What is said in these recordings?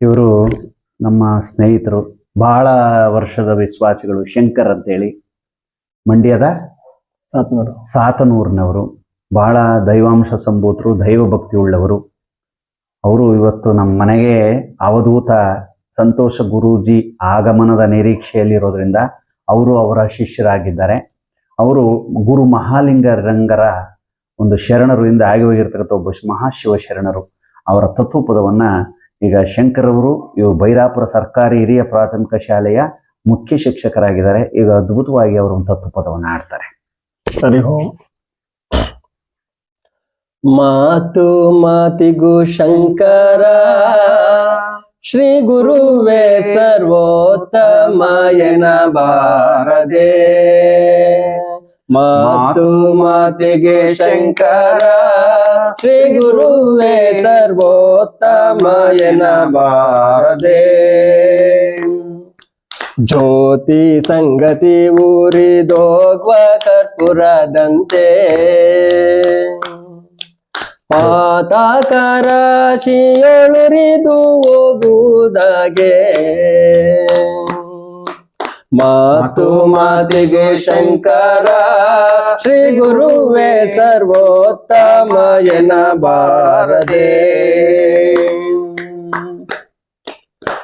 ಇವರು ನಮ್ಮ ಸ್ನೇಹಿತರು ಬಹಳ ವರ್ಷದ ವಿಶ್ವಾಸಿಗಳು ಶಂಕರ್ ಅಂತೇಳಿ. ಮಂಡ್ಯದ ಸಾತನೂರು. ಸಾತನೂರಿನವರು. ಬಹಳ ದೈವಾಂಶ ಸಂಭೂತರು ದೈವ ಭಕ್ತಿ ಉಳ್ಳವರು. ಅವರು ಇವತ್ತು ನಮ್ಮ ಮನೆಗೆ ಅವಧೂತ ಸಂತೋಷ ಗುರೂಜಿ ಆಗಮನದ ನಿರೀಕ್ಷೆಯಲ್ಲಿರೋದ್ರಿಂದ ಅವರು ಅವರ ಶಿಷ್ಯರಾಗಿದ್ದಾರೆ. ಅವರು ಗುರು ಮಹಾಲಿಂಗ ರಂಗರ ಒಂದು ಶರಣರು ಇಂದ ಆಗಿ ಹೋಗಿರ್ತಕ್ಕಂಥ ಒಬ್ಬ ಮಹಾಶಿವ ಶರಣರು ಅವರ ತತ್ವ ಪದವನ್ನು ಈಗ ಶಂಕರವರು ಅವರು ಇವು ಬೈರಾಪುರ ಸರ್ಕಾರಿ ಹಿರಿಯ ಪ್ರಾಥಮಿಕ ಶಾಲೆಯ ಮುಖ್ಯ ಶಿಕ್ಷಕರಾಗಿದ್ದಾರೆ. ಈಗ ಅದ್ಭುತವಾಗಿ ಅವರು ಒಂದು ತತ್ವಪದವನ್ನು ಆಡ್ತಾರೆ. ಸರಿ ಹೋ. ಮಾತು ಮಾತಿಗೂ ಶಂಕರ ಶ್ರೀ ಗುರುವೇ ಸರ್ವೋತ್ತಮಾಯನ ಬಾರದೆ ಮಾತು ಮಾತಿಗೆ ಶಂಕರ ಶ್ರೀ ಗುರುವೇ ಸರ್ವೋತ್ತಮಯನ ಬಾರದೆ ಜ್ಯೋತಿ ಸಂಗತಿ ಊರಿದೋಗ್ವ ಕರ್ಪುರದಂತೆ. ಪಾತಾಕಾರ ಶಿಯೊಳುರಿದು ಹೋಗುವುದಾಗೆ. ಮಾತು ಮಾತಿಗೆ ಶಂಕರ, ಶ್ರೀ ಗುರುವೇ ಸರ್ವೋತ್ತಮಯನ ಬಾರದೆ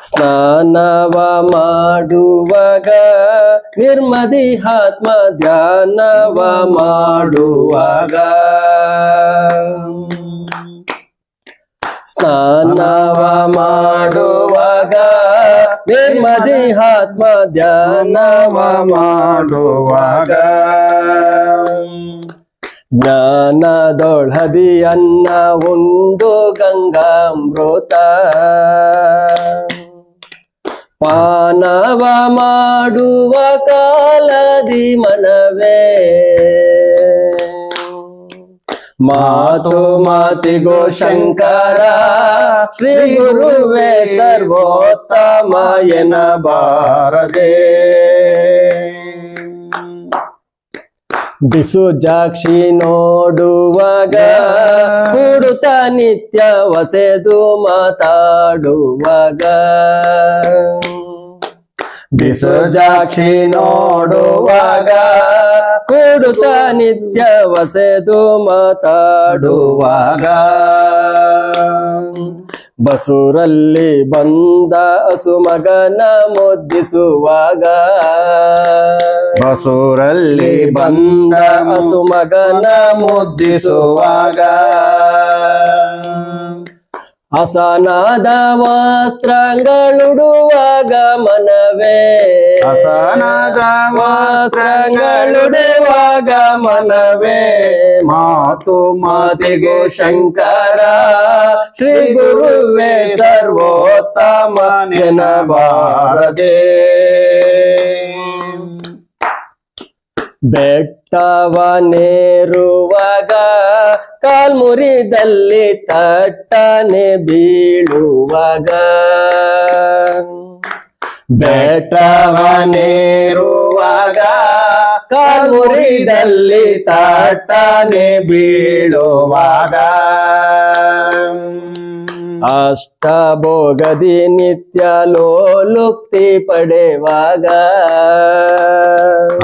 ಸ್ನಾನವ ಮಾಡುವಾಗ, ನಿರ್ಮದಿ ಆತ್ಮ ಧ್ಯಾನವ ಮಾಡುವಾಗ. ಸ್ನಾನವ ಮಾಡುವಾಗ ನಿರ್ಮದಿ ಆತ್ಮ ಧ್ಯಾನವ ಮಾಡುವಾಗ. ಜ್ಞಾನದೊಳದಿ ಅನ್ನ ಉಂಡು ಗಂಗಾಮೃತ. ಪಾನವ ಮಾಡುವ ಕಾಲದಿ ಮನವೇ. ಮಾತು ಮಾತಿಗೋ ಶಂಕರ ಶ್ರೀ ಗುರುವೇ ಸರ್ವೋತ್ತಮಯನ ಬಾರದೆ. ಬಿಸು ಜಾಕ್ಷಿ ನೋಡುವಾಗ ಹುಡುತ ನಿತ್ಯ ವಸೆದು ಮಾತಾಡುವಾಗ. ಬಿಸು ಜಾಕ್ಷಿ ನೋಡುವಾಗ ಕೊಡುತ್ತ ನಿತ್ಯ ವಸೆದು ಮಾತಾಡುವಾಗ. ಬಸೂರಲ್ಲಿ ಬಂದ ಸುಮಗನ ಮುದ್ದಿಸುವಾಗ. ಬಸೂರಲ್ಲಿ ಬಂದ ಸುಮಗನ ಮುದ್ದಿಸುವಾಗ. ಅಸನಾದ ವಸ್ತ್ರಗಳುಡುವಾಗ ಮನವೇ. ಅಸನಾದ ವಸ್ತ್ರಗಳುಡುವಾಗ ಮನವೇ. ಮಾತು ಮಾತಿಗೂ ಶಂಕರ ಶ್ರೀ ಗುರುವೇ ಸರ್ವೋತ್ತಮ ಬೆಟ್ಟವ ಬೆಟ್ಟವನೇರುವಾಗ ಕಾಲ್ಮುರಿದಲ್ಲಿ ತಟ್ಟನೆ ಬೀಳುವಾಗ. ಬೆಟ್ಟವನೇರುವಾಗ ಕಾಲ್ಮುರಿದಲ್ಲಿ ತಟ್ಟನೆ ಬೀಳುವಾಗ. ಅಷ್ಟ ಭೋಗದಿ ನಿತ್ಯ ಲೋಲುಕ್ತಿ ಪಡೆವಾಗ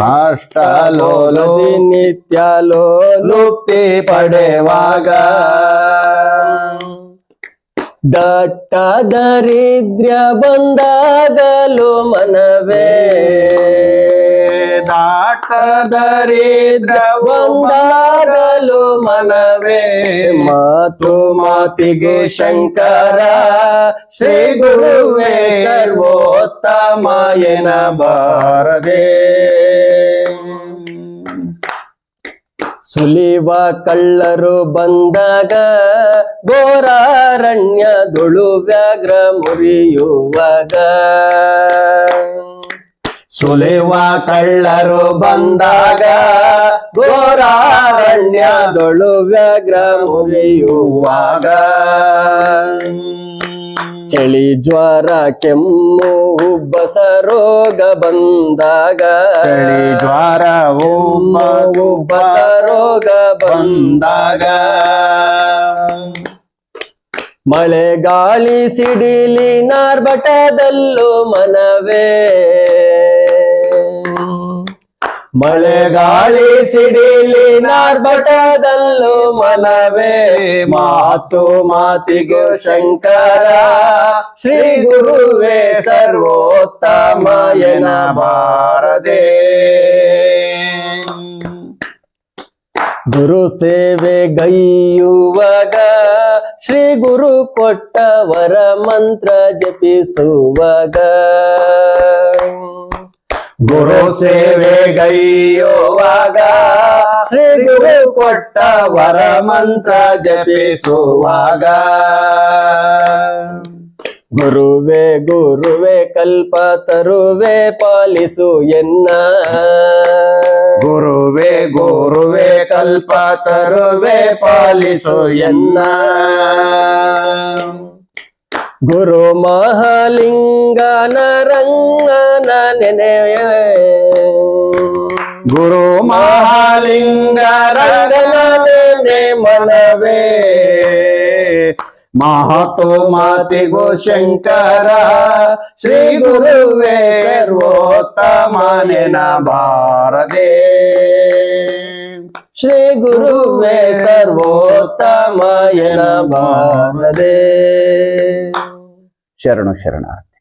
ಅಷ್ಟಲೋಲದಿ ನಿತ್ಯ ಲೋಲುಕ್ತಿ ಪಡೆವಾಗ ದಟ್ಟ ದರಿದ್ರ್ಯ ಬಂದಾಗಲು ಮನವೇ ದಾಟ ದರಿದ್ರ ಬಂದಾಗಲು ಮನವೇ ಮಾತು ಮಾತಿಗೆ ಶಂಕರ. ಶ್ರೀ ಗುರುವೇ ಸರ್ವೋತ್ತಮ ಬಾರದೆ ಸುಲಿವ ಕಳ್ಳರು ಬಂದಾಗ ಘೋರಾರಣ್ಯದೊಳು ವ್ಯಾಘ್ರ ಮುರಿಯುವಾಗ. ಸುಲಿವ ಕಳ್ಳರು ಬಂದಾಗ ಘೋರಾರಣ್ಯದೊಳು ವ್ಯಾಘ್ರ ಮುಳಿಯುವಾಗ ಚಳಿ ಜ್ವರ ಕೆಮ್ಮು ಉಬ್ಬಸ ರೋಗ ಬಂದಾಗ. ಚಳಿ ಜ್ವರ ರೋಗ ಬಂದಾಗ. ಮಳೆ ಗಾಳಿ ಸಿಡಿಲಿ ನಾರ್ಬಟದಲ್ಲೂ ಮನವೇ ಮಳೆ ಗಾಳಿ ಸಿಡಿಲಿ ನಾರ್ಬಟದಲ್ಲೂ ಮನವೇ ಮಾತು ಮಾತಿಗೆ ಶಂಕರ. ಶ್ರೀ ಗುರುವೇ ಸರ್ವೋತ್ತಮಯನ ಬಾರದೆ ಗುರು ಸೇವೆ ಗೈಯುವಾಗ, ಶ್ರೀ ಗುರು ಕೊಟ್ಟ ವರ ಮಂತ್ರ ಜಪಿಸುವಾಗ ಗುರು ಸೇವೆ ಗೈಯುವಾಗ ಶ್ರೀ ಗುರು ಕೊಟ್ಟ ವರ ಮಂತ್ರ ಜಪಿಸುವಾಗ ಗುರುವೆ ಗುರುವೆ ಕಲ್ಪ ತರುವೆ ಪಾಲಿಸು ಎನ್ನ ಗುರುವೆ ಗುರುವೆ ಕಲ್ಪ ತರುವೆ ಪಾಲಿಸು ಎನ್ನ ಗುರು ಮಹಾಲಿಂಗನ ರಂಗನ ನೆನೆಯ ಗುರು ಮಹಾಲಿಂಗ ರಂಗನ ನೆನೆ ಮನವೇ ಮಹತು ಮಾತಿಗೋ ಶಂಕರ ಶ್ರೀ ಗುರುವೇ ಸರ್ವೋತ್ತಮನೆನ ಬಾರದೆ ಶ್ರೀ ಗುರುವೇ ಸರ್ವೋತ್ತಮಯನ ಬಾರದೆ ಶರಣು ಶರಣಾರ್ಥಿ